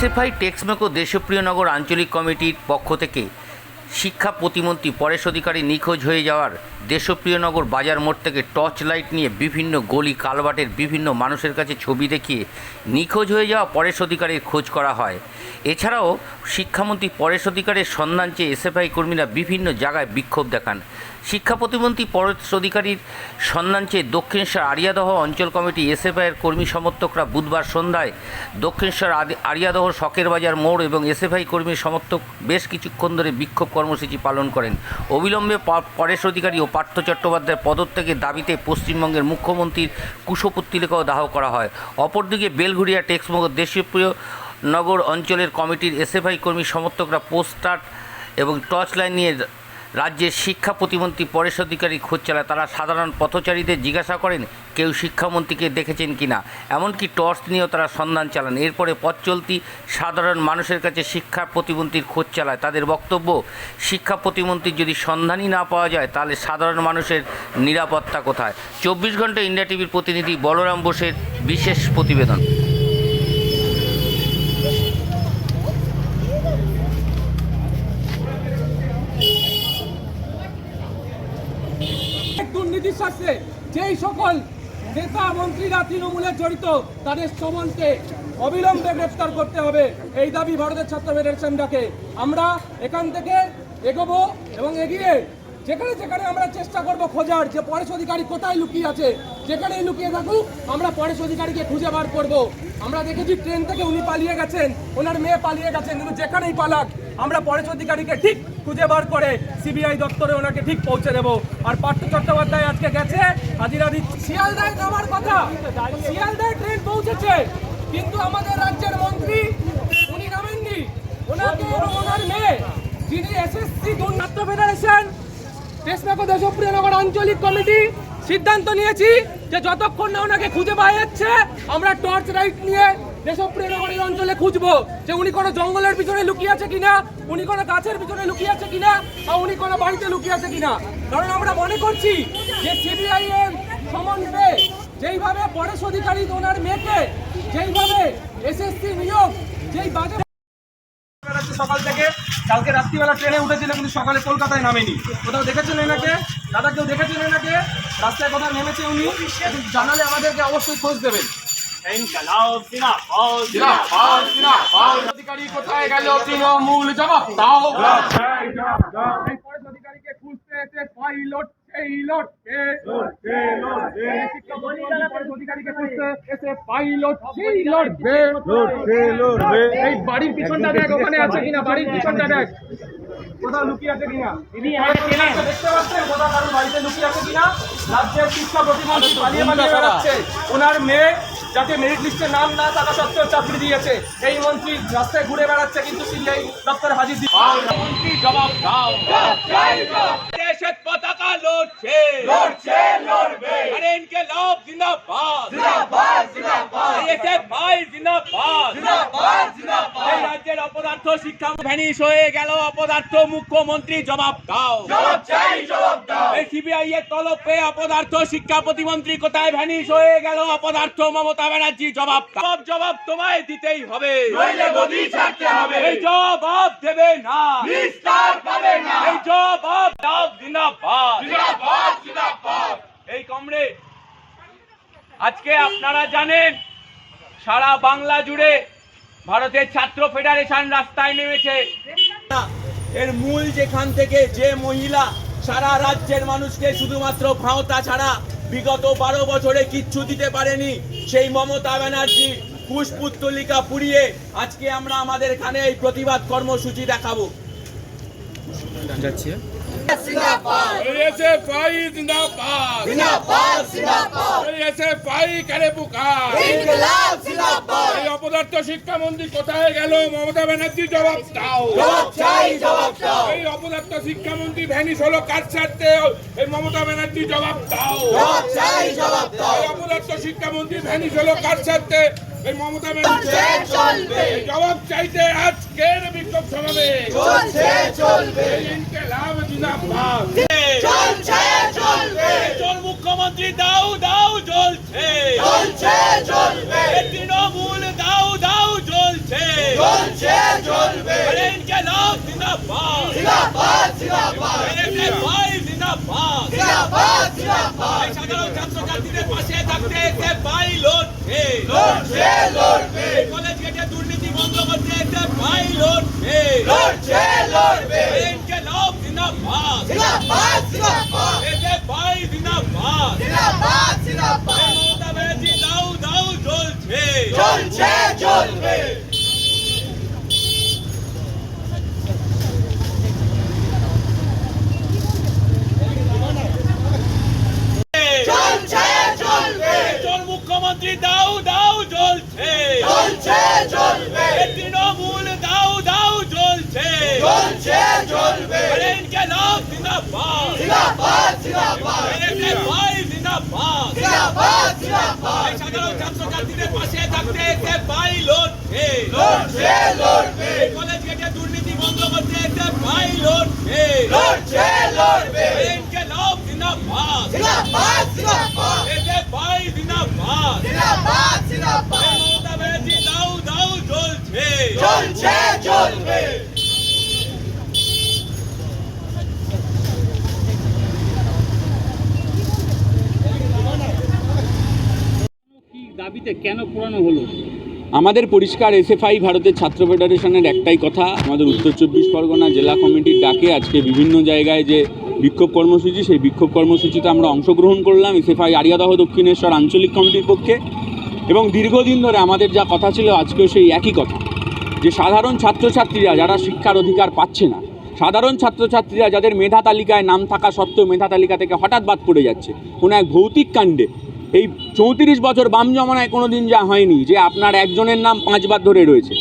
SFI Texmaco দেশপ্রিয় নগর আঞ্চলিক কমিটির পক্ষ থেকে শিক্ষা প্রতিমন্ত্রী পরেশ অধিকারী নিখোঁজ হয়ে যাওয়ার দেশপ্রিয়নগর বাজার মোড় থেকে টর্চ লাইট নিয়ে বিভিন্ন গলি কালবাটের বিভিন্ন মানুষের কাছে ছবি দেখিয়ে নিখোঁজ হয়ে যাওয়া পরেশ অধিকারীর খোঁজ করা হয়। এছাড়াও শিক্ষামন্ত্রী পরেশ অধিকারের সন্ধান চেয়ে এসএফআই কর্মীরা বিভিন্ন জায়গায় বিক্ষোভ দেখান। শিক্ষা প্রতিমন্ত্রী পরেশ অধিকারীর সন্ধান চেয়ে দক্ষিণেশ্বর আরিয়াদহ অঞ্চল কমিটি এসএফআইয়ের কর্মী সমর্থকরা বুধবার সন্ধ্যায় দক্ষিণেশ্বর আরিয়াদহ শখের বাজার মোড় এবং এসএফআই কর্মী সমর্থক বেশ কিছুক্ষণ ধরে বিক্ষোভ কর্মসূচি পালন করেন। অবিলম্বে পরেশ অধিকারী ও পার্থ চট্টোপাধ্যায়ের পদত্যাগের দাবিতে পশ্চিমবঙ্গের মুখ্যমন্ত্রীর কুশপুত্তিকাও দাহ করা হয়। অপরদিকে বেলঘুরিয়া টেক্সমগর দেশপ্রিয় নগর অঞ্চলের কমিটির এসএফআই কর্মী সমর্থকরা পোস্টার এবং টর্চ লাইন নিয়ে রাজ্যের শিক্ষা প্রতিমন্ত্রী পরেশ অধিকারী খোঁজ চালায়। তারা সাধারণ পথচারীদের জিজ্ঞাসা করেন, কেউ শিক্ষামন্ত্রীকে দেখেছেন কি না এমনকি টর্চ নিয়েও তারা সন্ধান চালান। এরপরে পথ চলতি সাধারণ মানুষের কাছে শিক্ষা প্রতিমন্ত্রীর খোঁজ চালায়। তাদের বক্তব্য, শিক্ষা প্রতিমন্ত্রীর যদি সন্ধানই না পাওয়া যায়, তাহলে সাধারণ মানুষের নিরাপত্তা কোথায়? চব্বিশ ঘণ্টা ইন্ডিয়া টিভির প্রতিনিধি বলরাম বোসের বিশেষ প্রতিবেদন। সাথে যেই সকল নেতা মন্ত্রীরা তৃণমূলে জড়িত, তাদের সমনকে অবিলম্বে গ্রেফতার করতে হবে। এই দাবি ভারতের ছাত্র ফেডারেশন ডাকে আমরা এখান থেকে এগোবো এবং এগিয়ে যেখানে যেখানে আমরা চেষ্টা করব খোঁজার, যে পরেশ অধিকারী কোথায় লুকিয়ে আছে, যেখানেই লুকিয়ে থাকুক, আমরা পরেশ অধিকারীকে খুঁজে বার করব। আমরা দেখেছি ট্রেন থেকে উনি পালিয়ে গেছেন, ওনার মেয়ে পালিয়ে গেছেন, কিন্তু যেখানেই পালাক আমরা পরেশ অধিকারীকে ঠিক খুঁজে বার করে সিবিআই দপ্তরে ওনাকে ঠিক পৌঁছে দেবো। আর পার্থ চট্টোপাধ্যায় আজকে গেছে, হাজিরা দিচ্ছে। শিয়ালদায় নামার কথা। শিয়ালদায় ট্রেন পৌঁছেছে, কিন্তু আমাদের রাজ্যের মন্ত্রী, উনি নামেননি। ওনাকে ওনার মেয়ে, যিনি এসএসসি দুর্নাট্য ফেডারেশন দেশনাক দেশপ্রিয়নগর আঞ্চলিক কমিটি, সিদ্ধান্ত নিয়েছি যে যতক্ষণ না ওনাকে খুঁজে পাওয়া যাচ্ছে, আমরা টর্চ লাইট নিয়ে দেশপ্রিয়নগর এই অঞ্চলে খুঁজবো, যে উনি কোনো জঙ্গলের পিছনে লুকিয়ে আছে কিনা, উনি কোনো গাছের পিছনে লুকিয়ে আছে কিনা, বা উনি কোনো বাড়িতে লুকিয়ে আছে কিনা। কারণ আমরা মনে করছি যে সিবিআই এর সমন্বয়ে যেইভাবে পরেশ অধিকারী ওনার মেয়েকে, যেইভাবে এসএসসি নিয়োগ, যেই বাজে সকাল থেকে, কালকে রাত্রিবেলা ট্রেনে উঠেছিল, কিন্তু সকালে কলকাতায় নামেনি। কোথাও দেখেছেন এনাকে? দাদা, কেউ দেখেছেন এনাকে? রাস্তায় কোথাও নেমেছে উনি? জানালে আমাদেরকে অবশ্যই খোঁজ দেবেন। এই বাড়ির পিছনটা দেখ। ওখানে আছে কিনা? বাড়ির পিছনটা দেখ কোথাও লুকিয়ে আছে কিনা দেখতে পাচ্ছেন? কোথাও কারোর বাড়িতে লুকিয়ে আছে কিনা? রাজ্যের শিক্ষা প্রতিমন্ত্রী পালিয়ে বেড়াচ্ছে। ওনার মেয়ে যাতে মেরিট লিস্টে নাম না থাকা সত্ত্বেও চাকরি দিয়েছে। এই মন্ত্রী রাস্তায় ঘুরে বেড়াচ্ছে কিন্তু সিবিআই দপ্তরে হাজির দিচ্ছে মন্ত্রী জবাব দাও। দেশের পতাকা লড়ছে। লড়ছে লড়বে। আরে ইনকে লাভ জিন্দাবাদ জিন্দাবাদ। ভাই জিন্দাবাদ। এই রাজ্যের অপদার্থ শিক্ষা ভ্যানিশ হয়ে গেল অপদার্থ মুখ্যমন্ত্রী জবাব দাও। জবাব চাই জবাব দাও। এই সিবিআই এর তলব পেয়ে অপদার্থ শিক্ষা প্রতিমন্ত্রী কোথায় ভ্যানিশ হয়ে গেল অপদার্থ মমতা ব্যানার্জি জবাব। জবাব জবাব তোমায় দিতেই হবে। নইলে গদি ছাড়তে হবে। এই জবাব দেবে না। নিস্তার পাবে না। এই জবাব দাও জিন্দাবাদ। এই কমরেড আজকে আপনারা জানেন সারা বাংলা জুড়ে ভারতের ছাত্র ফেডারেশন রাস্তায় নেমেছে। এর মূল যেখান থেকে যে মহিলা সারা রাজ্যের মানুষকে শুধুমাত্র ভাওতা ছাড়া বিগত বারো বছরে কিচ্ছু দিতে পারেনি, সেই মমতা ব্যানার্জি পুষ্পুত্তলিকা পুড়িয়ে আজকে আমরা আমাদের এখানে এই প্রতিবাদ কর্মসূচি দেখাবো। যাচ্ছি। অপদার্থ শিক্ষামন্ত্রী কোথায় গেল হলো কাজ ছাড়তে এই মমতা ব্যানার্জি জবাব দাও। অপদার্থ শিক্ষামন্ত্রী ভ্যানিস হলো কাজ ছাড়তে এই মমতা ব্যানার্জি জবাব চাইতে আজ আজকের বিক্ষোভ সমাবেশ। চলছে চলবে। ইনকেলাব জিন্দাবাদ। চলছে চলবে। চল মুখ্যমন্ত্রী দাও দাও জ্বলছে। চলছে চলবে। তৃণমূল দাও দাও জ্বলছে। চলছে জিন্দাবাদ। জিন্দাবাদ জিন্দাবাদ। এসএফআই জিন্দাবাদ। জিন্দাবাদ জিন্দাবাদ। সাধারণ ছাত্রছাত্রীদের পাশে থাকতে এসএফআই লড়ছে। লড়ছে লড়বে কলেজ গেটে দুর্নীতি বন্ধ করতে এসএফআই লড়ছে লড়ছে লড়বে ইনকিলাব জিন্দাবাদ জিন্দাবাদ জিন্দাবাদ এসএফআই জিন্দাবাদ জিন্দাবাদ জিন্দাবাদ মমতা ব্যানার্জি দাও দাও জ্বলছে জ্বলছে জ্বলবে চলছে চলবে চল মুখ্যমন্ত্রী দাও দাও জ্বলছে। চলছে চলবে তৃণমূল দাও দাও জ্বলছে। চলছে চলবে ইনকে নাম জিন্দাবাদ। জিন্দাবাদ জিন্দাবাদ। ভাই জিন্দাবাদ। জিন্দাবাদ জিন্দাবাদ। সাধারণ ছাত্রছাত্রীদের পাশে থাকতে এসে ভাই লড়ছে। লড়ছে লড়বে কলেজ গেটে দুর্নীতি বন্ধ করতে এসে ভাই লড়ছে লড়ছে লড়বে ইনকে নাম জিন্দাবাদ জিন্দাবাদ জিন্দাবাদ এসে ভাই জিন্দাবাদ জিন্দাবাদ জিন্দাবাদ মমতা ব্যানার্জি দাও দাও জ্বলছে চলছে চলবে। কি দাবিতে কেন পুরানো হলো? আমাদের পরিষ্কার এসএফআই ভারতের ছাত্র ফেডারেশনের একটাই কথা আমাদের উত্তর চব্বিশ পরগনা জেলা কমিটির ডাকে আজকে বিভিন্ন জায়গায় যে বিক্ষোভ কর্মসূচি সেই বিক্ষোভ কর্মসূচিতে আমরা অংশগ্রহণ করলাম এসএফআই আরিয়াদহ দক্ষিণেশ্বর আঞ্চলিক কমিটির পক্ষে। এবং দীর্ঘদিন ধরে আমাদের যা কথা ছিল আজকেও সেই একই কথা। যে সাধারণ ছাত্রছাত্রীরা যারা শিক্ষার অধিকার পাচ্ছে না, সাধারণ ছাত্রছাত্রীরা যাদের মেধা তালিকায় নাম থাকা সত্ত্বেও মেধা তালিকা থেকে হঠাৎ বাদ পড়ে যাচ্ছে, কোনো এক ভৌতিক কাণ্ডে। এই চৌত্রিশ বছর বাম জমানায় কোনো দিন যা হয়নি যে আপনার একজনের নাম পাঁচবার ধরে রয়েছে।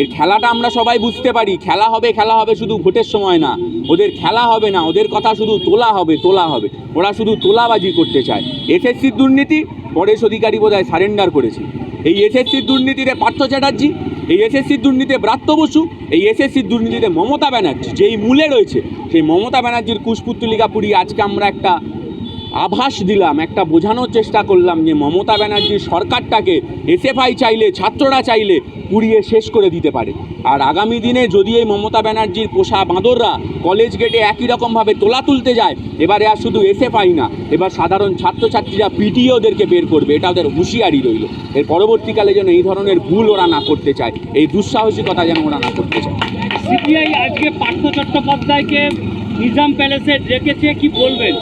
এর খেলাটা আমরা সবাই বুঝতে পারি, খেলা হবে খেলা হবে শুধু ভোটের সময় না। ওদের খেলা হবে না, ওদের কথা শুধু তোলা হবে তোলা হবে। ওরা শুধু তোলাবাজি করতে চায়। এসএসসির দুর্নীতি পরেশ অধিকারী বোধহয় সারেন্ডার করেছে। এই এসএসসির দুর্নীতিতে পার্থ চ্যাটার্জি এই এসএসসির দুর্নীতিতে ব্রাত্য বসু, এই এসএসসির দুর্নীতিতে মমতা ব্যানার্জি, যেই মূলে রয়েছে, সেই মমতা ব্যানার্জির কুশপুত্তলিকা পুরী আজকে আমরা একটা আভাস দিলাম, একটা বোঝানোর চেষ্টা করলাম যে মমতা ব্যানার্জির সরকারটাকে এসএফআই চাইলে, ছাত্ররা চাইলে পুড়িয়ে শেষ করে দিতে পারে। আর আগামী দিনে যদি এই মমতা ব্যানার্জির পোষা বাঁদররা কলেজ গেটে একই রকমভাবে তোলা তুলতে যায়, এবারে আর শুধু এসএফআই না, এবার সাধারণ ছাত্রছাত্রীরা পিটিয়ে ওদেরকে বের করবে, এটা ওদের হুঁশিয়ারি রইল। এর পরবর্তীকালে যেন এই ধরনের ভুল ওরা না করতে চায়, এই দুঃসাহসিকতা যেন ওরা না করতে চায়। সিপিআই আজকে পার্থ চট্টোপাধ্যায়কে নিজাম প্যালেসে ডেকেছে, কি বলবেন?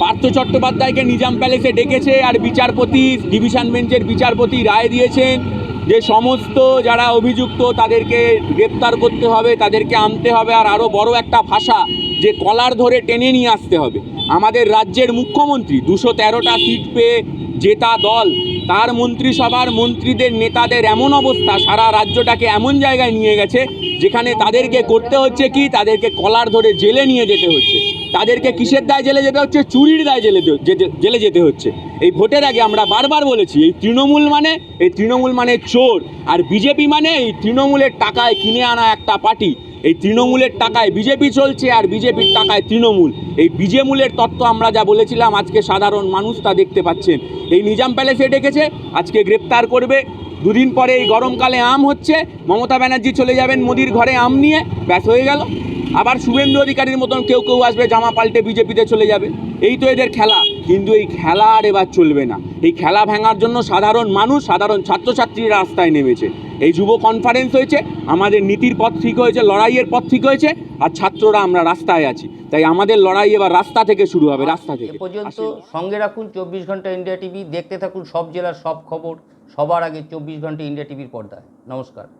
পার্থ চট্টোপাধ্যায়কে নিজাম প্যালেসে ডেকেছে আর বিচারপতি, ডিভিশন বেঞ্চের বিচারপতি রায় দিয়েছেন যে সমস্ত যারা অভিযুক্ত তাদেরকে গ্রেপ্তার করতে হবে, তাদেরকে আনতে হবে আর আরও বড় একটা ভাষা যে কলার ধরে টেনে নিয়ে আসতে হবে। আমাদের রাজ্যের মুখ্যমন্ত্রী দুশো তেরোটা সিট পেয়ে জেতা দল, তার মন্ত্রিসভার মন্ত্রীদের, নেতাদের এমন অবস্থা, সারা রাজ্যটাকে এমন জায়গায় নিয়ে গেছে যেখানে তাদেরকে করতে হচ্ছে কি? তাদেরকে কলার ধরে জেলে নিয়ে যেতে হচ্ছে। তাদেরকে কিসের দায় জেলে যেতে হচ্ছে? চুরির দায় জেলে জেলে যেতে হচ্ছে। এই ভোটের আগে আমরা বারবার বলেছি, এই তৃণমূল মানে এই তৃণমূল মানে চোর। আর বিজেপি মানে এই তৃণমূলের টাকায় কিনে আনা একটা পার্টি। এই তৃণমূলের টাকায় বিজেপি চলছে আর বিজেপির টাকায় তৃণমূল। এই বিজেমূলের তত্ত্ব আমরা যা বলেছিলাম, আজকে সাধারণ মানুষ তা দেখতে পাচ্ছেন। এই নিজাম প্যালেসে ডেকেছে, আজকে গ্রেপ্তার করবে। দুদিন পরে এই গরমকালে আম হচ্ছে। মমতা ব্যানার্জি চলে যাবেন মোদির ঘরে আম নিয়ে। ব্যাস হয়ে গেল। আবার শুভেন্দু অধিকারীর মতন কেউ কেউ আসবে, জামা পাল্টে বিজেপিতে চলে যাবে। এই তো এদের খেলা। কিন্তু এই খেলা আর এবার চলবে না। এই খেলা ভাঙার জন্য সাধারণ মানুষ, সাধারণ ছাত্রছাত্রীরা রাস্তায় নেমেছে। এই যুব কনফারেন্স হয়েছে, আমাদের নীতির পথ ঠিক হয়েছে, লড়াইয়ের পথ ঠিক হয়েছে, আর ছাত্ররা আমরা রাস্তায় আছি। তাই আমাদের লড়াই এবার রাস্তা থেকে শুরু হবে, রাস্তা থেকে। পর্যন্ত সঙ্গে রাখুন চব্বিশ ঘণ্টা ইন্ডিয়া টিভি, দেখতে থাকুন সব জেলার সব খবর, সবার আগে চব্বিশ ঘণ্টা ইন্ডিয়া টিভির পর্দায়। নমস্কার।